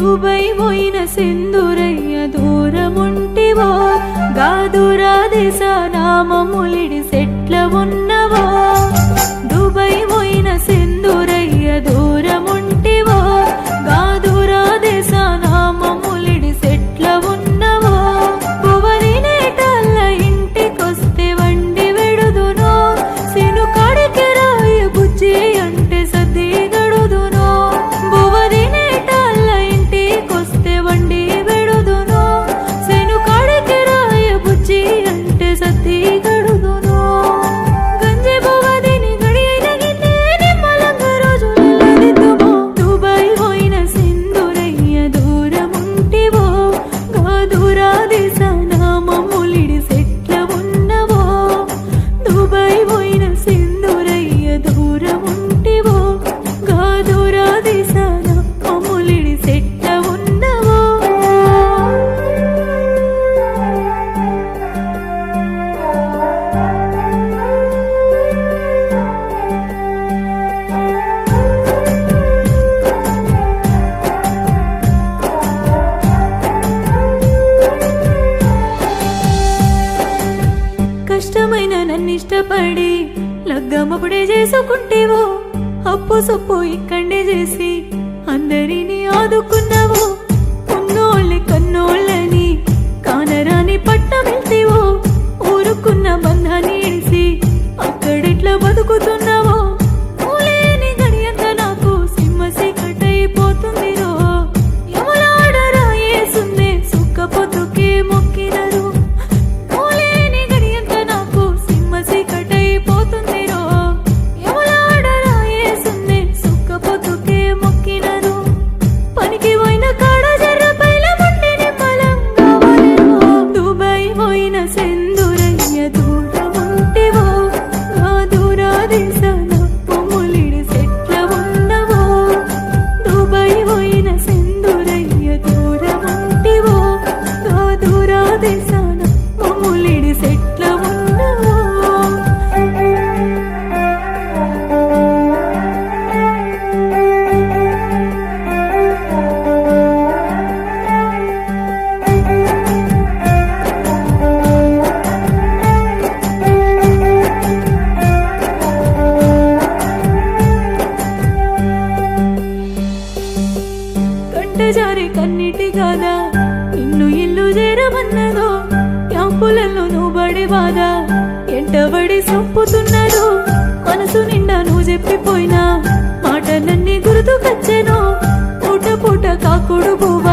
దుబై పోయిన సింధురయ్య దూరముంటివో. గాదురా దిశ నామములిడి సెట్ల ఉన్న తెలుసా నామములిడిసే ఇష్టమైన నన్నిష్టపడి లగ్గమప్పుడే చేసుకుంటేవో అప్పు సొప్పు ఇక్కడే చేసి అందరినీ ఆదుకున్నా sin hacer. జారి కన్నిటి గాథ. నిన్ను ఇల్లు చేరమన్నదో నువ్వు బడి బాధ. ఎంటబడి చంపుతున్నారు మనసు నిండా నువ్వు చెప్పిపోయినా. మాట నన్ని గుర్తుకొచ్చాను పూట పూట కాకుడు పువ్వ